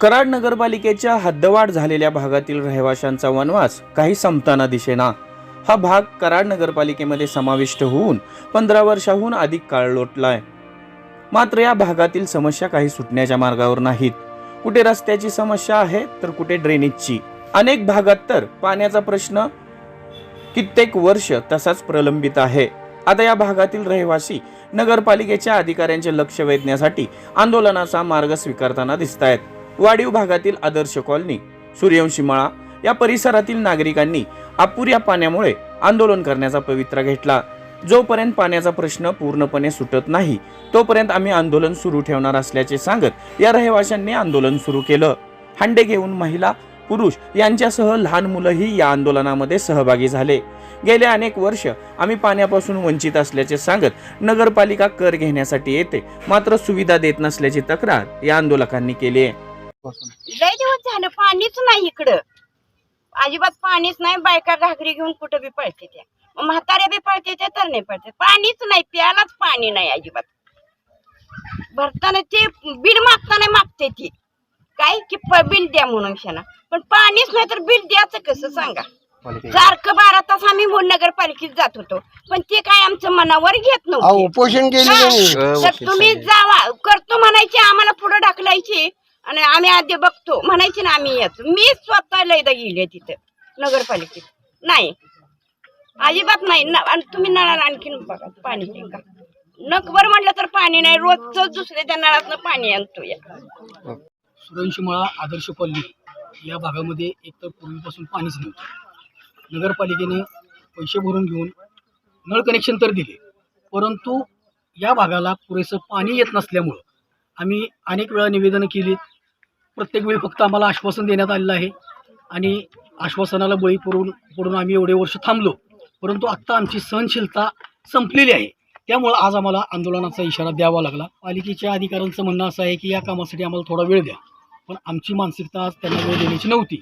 कराड नगरपालिकेच्या हद्दवाढ झालेल्या भागातील रहिवाशांचा वनवास काही संपताना दिसेना. हा भाग कराड नगरपालिकेमध्ये समाविष्ट होऊन पंधरा वर्षाहून अधिक काळ लोटलाय. मात्र या भागातील समस्या काही सुटण्याच्या मार्गावर नाहीत. कुठे रस्त्याची समस्या आहे तर कुठे ड्रेनेजची अनेक भागात तर पाण्याचा प्रश्न कित्येक वर्ष तसाच प्रलंबित आहे. आता या भागातील रहिवासी नगरपालिकेच्या अधिकाऱ्यांचे लक्ष वेधण्यासाठी आंदोलनाचा मार्ग स्वीकारताना दिसत आहेत वाडीव भागातील आदर्श कॉलनी सूर्यवंशी मळा या परिसरातील नागरिकांनी अपुऱ्या पाण्यामुळे आंदोलन करण्याचा पवित्रा घेतला. जोपर्यंत पाण्याचा प्रश्न पूर्णपणे सुटत नाही तोपर्यंत आम्ही आंदोलन सुरू ठेवणार असल्याचे सांगत या रहिवाशांनी आंदोलन सुरू केलं. हंडे घेऊन महिला पुरुष यांच्यासह लहान मुलंही या आंदोलनामध्ये सहभागी झाले. गेले अनेक वर्ष आम्ही पाण्यापासून वंचित असल्याचे सांगत नगरपालिका कर घेण्यासाठी येते मात्र सुविधा देत नसल्याची तक्रार या आंदोलकांनी केली आहे. लय दिवस झालं पाणीच नाही इकडं. अजिबात पाणीच नाही बायका घागरी घेऊन कुठं बी पळते त्या म्हाताऱ्या बी पळते त्या तर नाही पळते पाणीच नाही प्यालाच पाणी नाही अजिबात. भरताना ते बिल मागताना मागते ती. काय की बिल द्या म्हणून क्षणा पण पाणीच नाही तर बिल द्यायचं कसं सांगा? सारखं बारा तास आम्ही नगरपालिकेत जात होतो. पण ते काय आमचं मनावर घेत नव्हतं. उपोषण केले तुम्ही जावा. करतो म्हणायचे आम्हाला पुढे ढकलायची. आणि आम्ही आधी बघतो. म्हणायचे ना आम्ही येतो. मी स्वतः लयदा गेले तिथं नगरपालिकेत. नाही. अजिबात नाही. न- आणि तुम्ही नळाला आणखीन बघा पाणी आहे का नकभर म्हटलं तर पाणी नाही. रोजच दुसऱ्या नळातनं पाणी आणतो या. सुरंशीमुळा आदर्श कॉलनी या भागामध्ये एकतर पूर्वीपासून पाणीच नव्हतं. नगरपालिकेनं पैसे भरून घेऊन नळ कनेक्शन तर दिले. परंतु या भागाला पुरेसं पाणी येत नसल्यामुळं आम्ही अनेक वेळा निवेदनं केलीत. प्रत्येक वेळी फक्त आम्हाला आश्वासन देण्यात आलेलं आहे. आणि आश्वासनाला बळी पडून पडून आम्ही एवढे वर्ष थांबलो. परंतु आत्ता आमची सहनशीलता संपलेली आहे. त्यामुळं आज आम्हाला आंदोलनाचा इशारा द्यावा लागला. पालिकेच्या अधिकाऱ्यांचं म्हणणं असं आहे की या कामासाठी आम्हाला थोडा वेळ द्या. पण आमची मानसिकता आज त्यांना वेळ देण्याची नव्हती.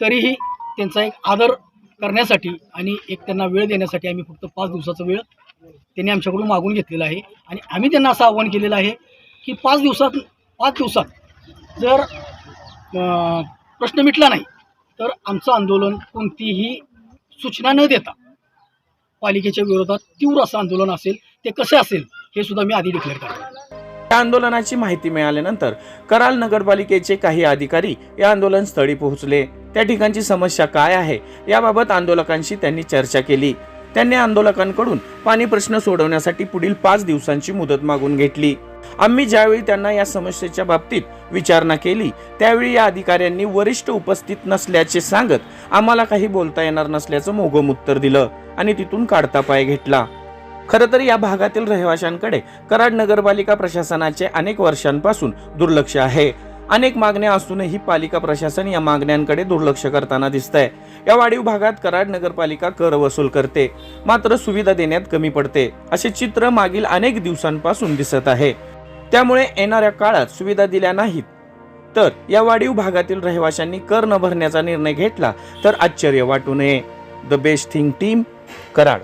तरीही त्यांचा एक आदर करण्यासाठी आणि एक त्यांना वेळ देण्यासाठी आम्ही फक्त पाच दिवसाचा वेळ त्यांनी आमच्याकडून मागून घेतलेला आहे. आणि आम्ही त्यांना असं आव्हान केलेलं आहे की पाच दिवसात पाच दिवसात जर प्रश्न मिटला नाही. तर आमचं आंदोलन कोणतीही सूचना न देता पालिकेच्या विरोधात तीव्र असं आंदोलन असेल ते कसे असेल हे सुद्धा मी आधी डिक्लेअर करतो. या आंदोलनाची माहिती मिळाल्यानंतर कराल नगरपालिकेचे काही अधिकारी या आंदोलन स्थळी पोहोचले. त्या ठिकाणची समस्या काय आहे याबाबत आंदोलकांशी त्यांनी चर्चा केली. त्यांनी आंदोलकांकडून पाणी प्रश्न सोडवण्यासाठी पुढील पाच दिवसांची मुदत मागून घेतली. आम्ही ज्यावेळी त्यांना या समस्येच्या बाबतीत विचारणा केली त्यावेळी या अधिकाऱ्यांनी वरिष्ठ उपस्थित नसल्याचे सांगत आम्हाला काही बोलता येणार नसल्याचं मोगम उत्तर दिलं आणि तिथून काढता पाय घेतला. खरं तर या भागातील रहिवाशांकडे कराड नगरपालिका प्रशासनाचे अनेक वर्षांपासून दुर्लक्ष आहे. अनेक मागण्या असूनही पालिका प्रशासन या मागण्यांकडे दुर्लक्ष करताना दिसतंय. या वाढीव भागात कराड नगरपालिका कर वसूल करते मात्र सुविधा देण्यात कमी पडते असे चित्र मागील अनेक दिवसांपासून दिसत आहे. त्यामुळे येणाऱ्या काळात सुविधा दिल्या नाहीत. तर या वाढीव भागातील रहिवाशांनी कर न भरण्याचा निर्णय घेतला तर आश्चर्य वाटू नये. The best thing team Karad.